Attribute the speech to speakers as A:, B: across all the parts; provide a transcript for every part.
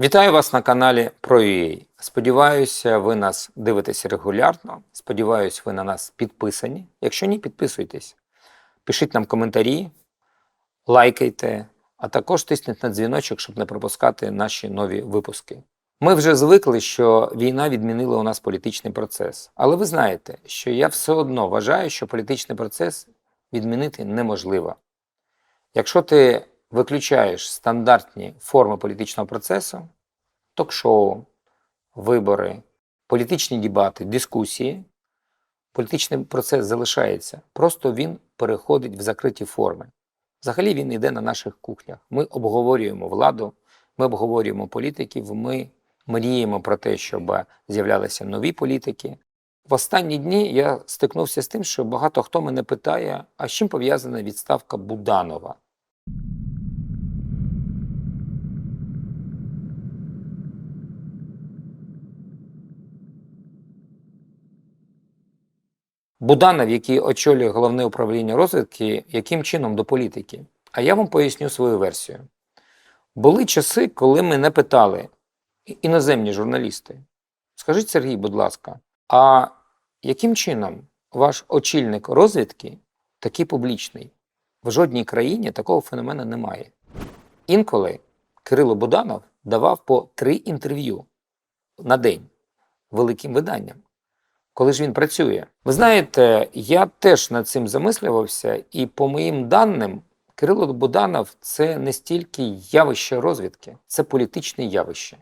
A: Вітаю вас на каналі ProUA. Сподіваюся, ви нас дивитесь регулярно. Сподіваюся, ви на нас підписані. Якщо ні, підписуйтесь. Пишіть нам коментарі, лайкайте, а також тисніть на дзвіночок, щоб не пропускати наші нові випуски. Ми вже звикли, що війна відмінила у нас політичний процес. Але ви знаєте, що я все одно вважаю, що політичний процес відмінити неможливо. Якщо ти виключаєш стандартні форми політичного процесу, ток-шоу, вибори, політичні дебати, дискусії, політичний процес залишається. Просто він переходить в закриті форми. Взагалі він йде на наших кухнях. Ми обговорюємо владу, ми обговорюємо політиків, ми мріємо про те, щоб з'являлися нові політики. В останні дні я стикнувся з тим, що багато хто мене питає, а з чим пов'язана відставка Буданова? Буданов, який очолює головне управління розвідки, яким чином до політики? А я вам поясню свою версію. Були часи, коли мене питали іноземні журналісти. Скажіть, Сергій, будь ласка, а яким чином ваш очільник розвідки такий публічний? В жодній країні такого феномену немає. Інколи Кирило Буданов давав по три інтерв'ю на день великим виданням коли ж він працює. Ви знаєте, я теж над цим замислювався, і по моїм даним, Кирило Буданов це не стільки явище розвідки, це політичне явище.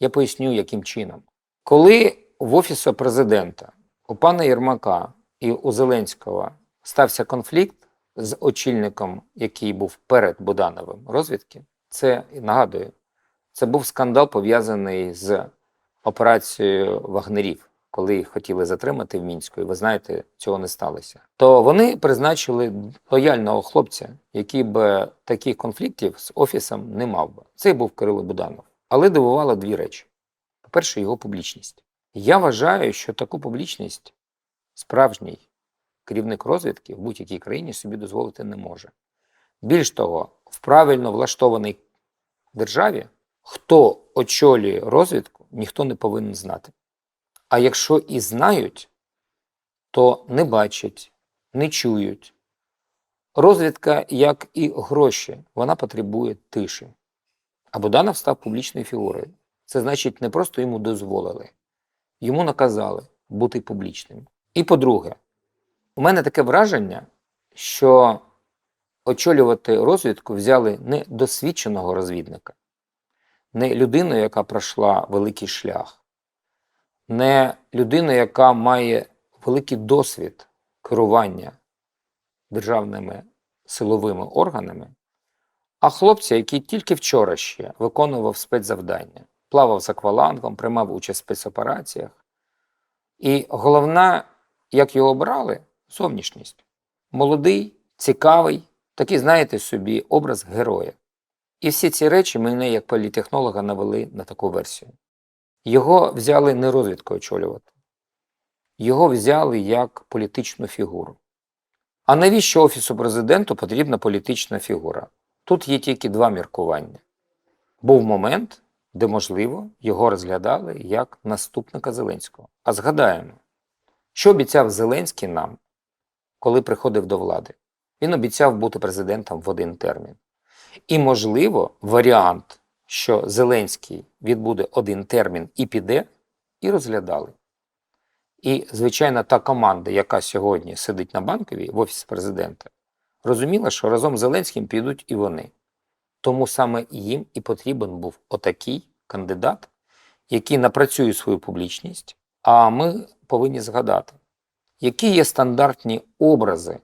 A: Я поясню, яким чином. Коли в Офісу президента у пана Єрмака і у Зеленського стався конфлікт з очільником, який був перед Будановим розвідки, це нагадую, це був скандал пов'язаний з операцією вагнерів коли їх хотіли затримати в Мінську, і ви знаєте, цього не сталося. То вони призначили лояльного хлопця, який би таких конфліктів з офісом не мав би. Це був Кирило Буданов. Але дивувало дві речі: по-перше, його публічність. Я вважаю, що таку публічність справжній керівник розвідки в будь-якій країні собі дозволити не може. Більш того, в правильно влаштованій державі, хто очолює розвідку, ніхто не повинен знати. А якщо і знають, то не бачать, не чують. Розвідка, як і гроші, вона потребує тиші. А Буданов став публічною фігурою. Це значить, не просто йому дозволили, йому наказали бути публічним. І по-друге, у мене таке враження, що очолювати розвідку взяли не досвідченого розвідника, не людину, яка пройшла великий шлях не людина, яка має великий досвід керування державними силовими органами, а хлопця, який тільки вчора ще виконував спецзавдання, плавав з аквалангом, приймав участь в спецопераціях. І головна, як його обрали, зовнішність. Молодий, цікавий, такий, знаєте собі, образ героя. І всі ці речі мене, як політехнолога, навели на таку версію. Його взяли не розвідку очолювати, його взяли як політичну фігуру. А навіщо Офісу президенту потрібна політична фігура? Тут є тільки два міркування. Був момент, де, можливо, його розглядали як наступника Зеленського. А згадаємо, що обіцяв Зеленський нам, коли приходив до влади? Він обіцяв бути президентом в один термін. І, можливо, варіант що Зеленський відбуде один термін і піде, і розглядали. І, звичайно, та команда, яка сьогодні сидить на банковій в Офісі президента, розуміла, що разом з Зеленським підуть і вони. Тому саме їм і потрібен був отакий кандидат, який напрацює свою публічність. А ми повинні згадати, які є стандартні образи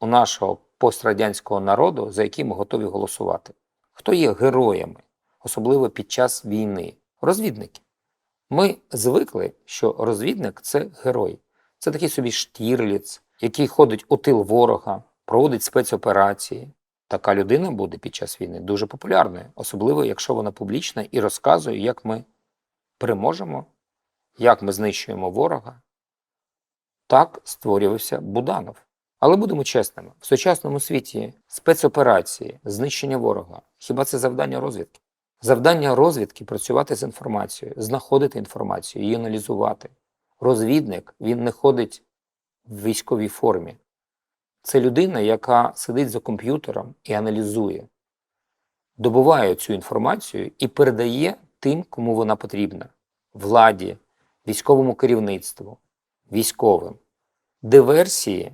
A: у нашого пострадянського народу, за які ми готові голосувати, хто є героями особливо під час війни. Розвідники. Ми звикли, що розвідник це герой. Це такий собі штірліц, який ходить у тил ворога, проводить спецоперації. Така людина буде під час війни дуже популярною, особливо якщо вона публічна і розказує, як ми переможемо, як ми знищуємо ворога. Так створювався Буданов. Але будемо чесними: в сучасному світі спецоперації, знищення ворога хіба це завдання розвідки? Завдання розвідки працювати з інформацією, знаходити інформацію, її аналізувати. Розвідник він не ходить в військовій формі. Це людина, яка сидить за комп'ютером і аналізує, добуває цю інформацію і передає тим, кому вона потрібна владі, військовому керівництву, військовим. Диверсії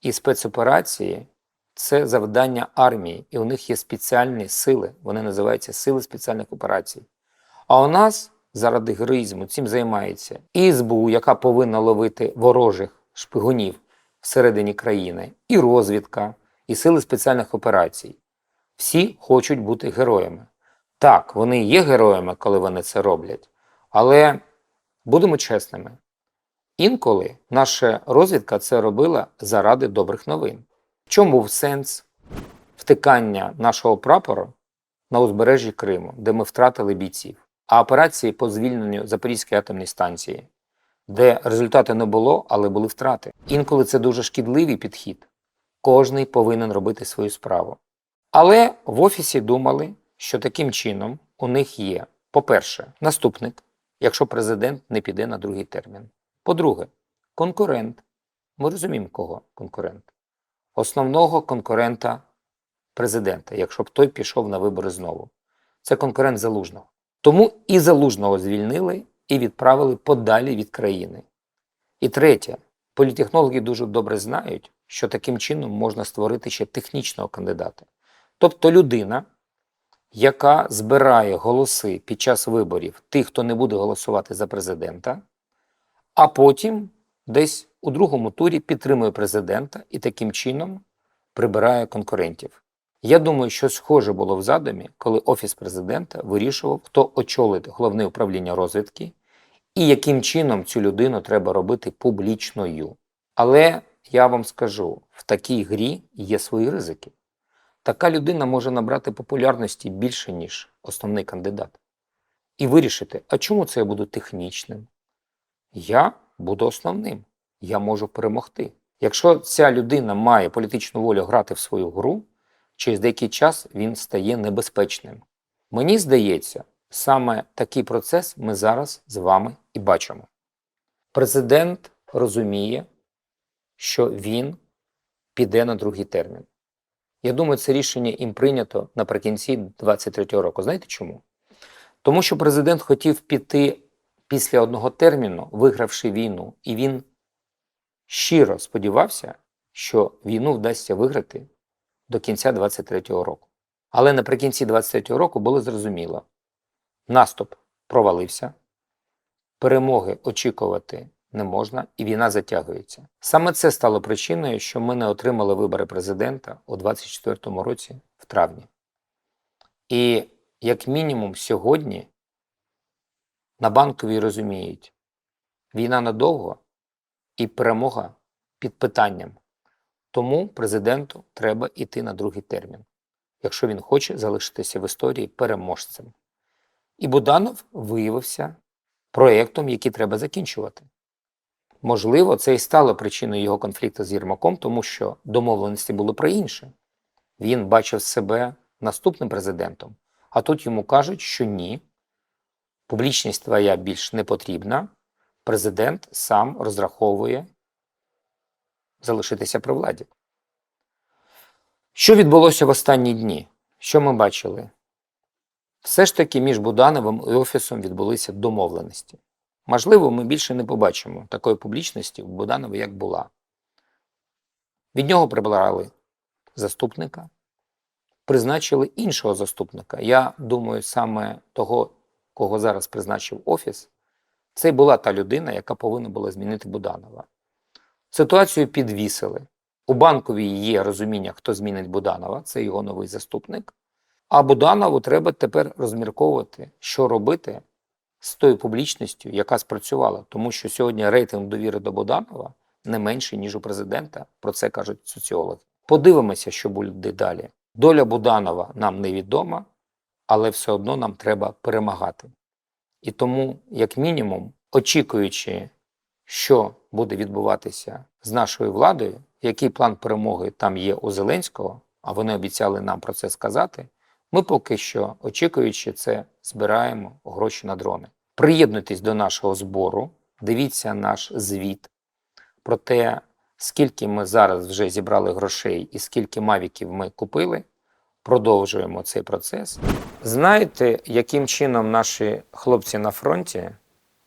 A: і спецоперації це завдання армії, і у них є спеціальні сили. Вони називаються Сили спеціальних операцій. А у нас заради героїзму цим займається і СБУ, яка повинна ловити ворожих шпигунів всередині країни, і розвідка, і сили спеціальних операцій. Всі хочуть бути героями. Так, вони є героями, коли вони це роблять, але будемо чесними. Інколи наша розвідка це робила заради добрих новин. Чому був сенс втикання нашого прапору на узбережжі Криму, де ми втратили бійців, а операції по звільненню Запорізької атомної станції, де результату не було, але були втрати. Інколи це дуже шкідливий підхід. Кожний повинен робити свою справу. Але в офісі думали, що таким чином у них є, по-перше, наступник, якщо президент не піде на другий термін. По-друге, конкурент. Ми розуміємо, кого конкурент. Основного конкурента президента, якщо б той пішов на вибори знову. Це конкурент залужного. Тому і залужного звільнили і відправили подалі від країни. І третє, політехнологи дуже добре знають, що таким чином можна створити ще технічного кандидата. Тобто людина, яка збирає голоси під час виборів тих, хто не буде голосувати за президента, а потім десь у другому турі підтримує президента і таким чином прибирає конкурентів. Я думаю, що схоже було в задумі, коли Офіс президента вирішував, хто очолить головне управління розвідки і яким чином цю людину треба робити публічною. Але я вам скажу, в такій грі є свої ризики. Така людина може набрати популярності більше, ніж основний кандидат. І вирішити, а чому це я буду технічним? Я буду основним. Я можу перемогти. Якщо ця людина має політичну волю грати в свою гру, через деякий час він стає небезпечним. Мені здається, саме такий процес ми зараз з вами і бачимо. Президент розуміє, що він піде на другий термін. Я думаю, це рішення їм прийнято наприкінці 2023 року. Знаєте чому? Тому що президент хотів піти після одного терміну, вигравши війну, і він щиро сподівався, що війну вдасться виграти до кінця 2023 року. Але наприкінці 2023 року було зрозуміло, наступ провалився, перемоги очікувати не можна, і війна затягується. Саме це стало причиною, що ми не отримали вибори президента у 2024 році в травні. І як мінімум сьогодні на банковій розуміють, війна надовго і перемога під питанням. Тому президенту треба йти на другий термін, якщо він хоче залишитися в історії переможцем. І Буданов виявився проєктом, який треба закінчувати. Можливо, це і стало причиною його конфлікту з Єрмаком, тому що домовленості були про інше. Він бачив себе наступним президентом, а тут йому кажуть, що ні, публічність твоя більш не потрібна, президент сам розраховує залишитися при владі. Що відбулося в останні дні? Що ми бачили? Все ж таки між Будановим і Офісом відбулися домовленості. Можливо, ми більше не побачимо такої публічності в Буданова, як була. Від нього прибрали заступника, призначили іншого заступника. Я думаю, саме того, кого зараз призначив Офіс, це була та людина, яка повинна була змінити Буданова. Ситуацію підвісили. У банковій є розуміння, хто змінить Буданова, це його новий заступник. А Буданову треба тепер розмірковувати, що робити з тою публічністю, яка спрацювала. Тому що сьогодні рейтинг довіри до Буданова не менший, ніж у президента. Про це кажуть соціологи. Подивимося, що буде далі. Доля Буданова нам невідома, але все одно нам треба перемагати. І тому, як мінімум, очікуючи, що буде відбуватися з нашою владою, який план перемоги там є у Зеленського, а вони обіцяли нам про це сказати, Ми поки що, очікуючи це, збираємо гроші на дрони. Приєднуйтесь до нашого збору, дивіться наш звіт про те, скільки ми зараз вже зібрали грошей і скільки мавіків ми купили. Продовжуємо цей процес. Знаєте, яким чином наші хлопці на фронті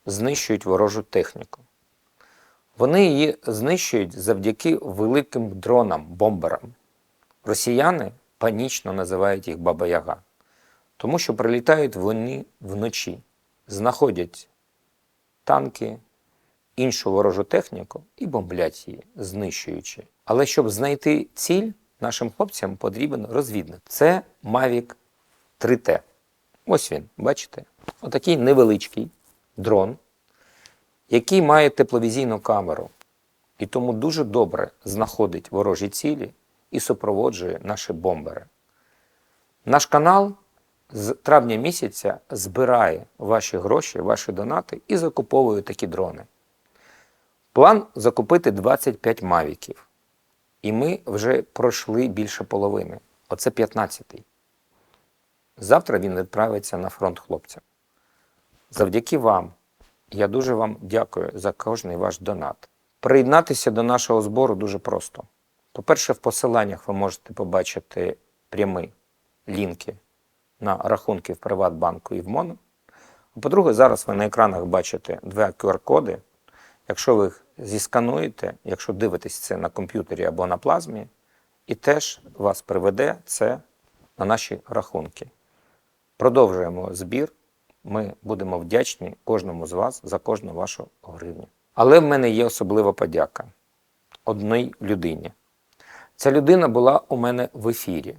A: знищують ворожу техніку? Вони її знищують завдяки великим дронам, бомберам. Росіяни панічно називають їх Баба-Яга, тому що прилітають вони вночі, знаходять танки, іншу ворожу техніку і бомблять її, знищуючи. Але щоб знайти ціль, нашим хлопцям потрібен розвідник. Це Mavic 3T. Ось він, бачите? Отакий невеличкий дрон, який має тепловізійну камеру і тому дуже добре знаходить ворожі цілі і супроводжує наші бомбери. Наш канал з травня місяця збирає ваші гроші, ваші донати і закуповує такі дрони. План закупити 25 мавіків. І ми вже пройшли більше половини. Оце 15-й. Завтра він відправиться на фронт хлопцям. Завдяки вам. Я дуже вам дякую за кожний ваш донат. Приєднатися до нашого збору дуже просто. По-перше, в посиланнях ви можете побачити прямі лінки на рахунки в Приватбанку і в МОНО. По-друге, зараз ви на екранах бачите два QR-коди. Якщо ви їх зіскануєте, якщо дивитесь це на комп'ютері або на плазмі, і теж вас приведе це на наші рахунки. Продовжуємо збір. Ми будемо вдячні кожному з вас за кожну вашу гривню. Але в мене є особлива подяка одній людині. Ця людина була у мене в ефірі.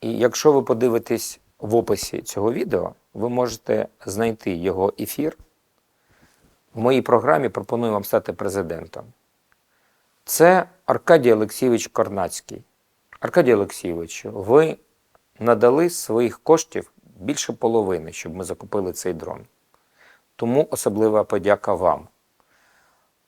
A: І якщо ви подивитесь в описі цього відео, ви можете знайти його ефір. В моїй програмі пропоную вам стати президентом. Це Аркадій Олексійович Корнацький. Аркадій Олексійович, ви надали своїх коштів більше половини, щоб ми закупили цей дрон. Тому особлива подяка вам.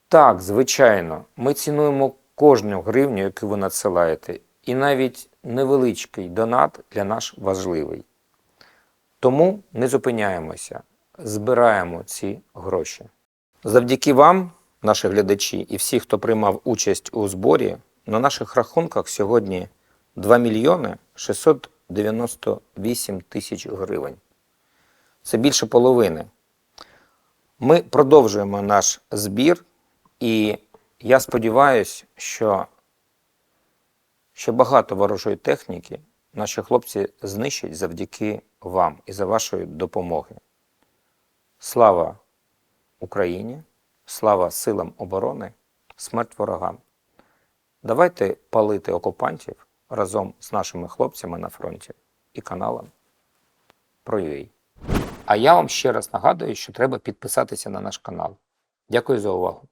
A: Так, звичайно, ми цінуємо кожну гривню, яку ви надсилаєте, і навіть невеличкий донат для нас важливий. Тому не зупиняємося, збираємо ці гроші. Завдяки вам, наші глядачі, і всі, хто приймав участь у зборі, на наших рахунках сьогодні 2 мільйони 698 тисяч гривень. Це більше половини. Ми продовжуємо наш збір, і я сподіваюся, що ще багато ворожої техніки наші хлопці знищать завдяки вам і за вашої допомоги. Слава Україні, слава силам оборони, смерть ворогам. Давайте палити окупантів разом з нашими хлопцями на фронті і каналом про UA. А я вам ще раз нагадую, що треба підписатися на наш канал. Дякую за увагу.